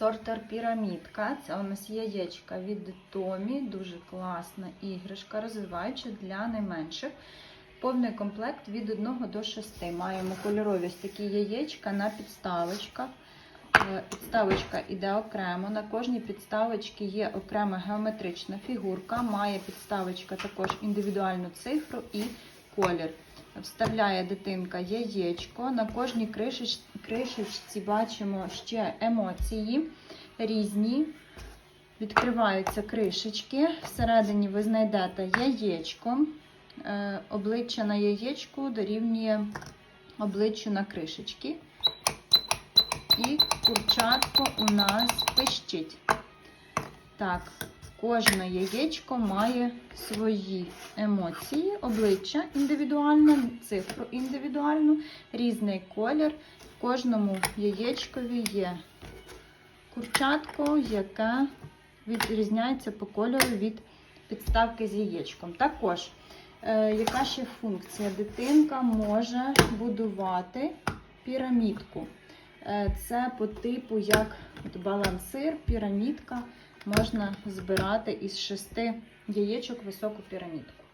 сортер пірамідка. Це у нас яєчка від Томі. Дуже класна іграшка, розвиваюча для найменших. Повний комплект від 1 до 6. Маємо кольорові ось такі яєчка на підставочках. Е, Підставочка іде окремо. На кожній підставочці є окрема геометрична фігурка. Має підставочка також індивідуальну цифру і колір. Вставляє дитинка яєчко. На кожній кришеч- кришечці бачимо ще емоції різні. Відкриваються кришечки. Всередині ви знайдете яєчко. Е, Обличчя на яєчку дорівнює обличчю на кришечки. І курчатко у нас пищить. Так, кожне яєчко має свої емоції, обличчя індивідуальне, цифру індивідуальну, різний колір. В кожному яєчкові є курчатко, яке відрізняється по кольору від підставки з яєчком. Також, е, яка ще функція? Дитинка може будувати пірамідку. Е, Це по типу як балансир, пірамідка. Можна збирати із шести яєчок високу пірамідку.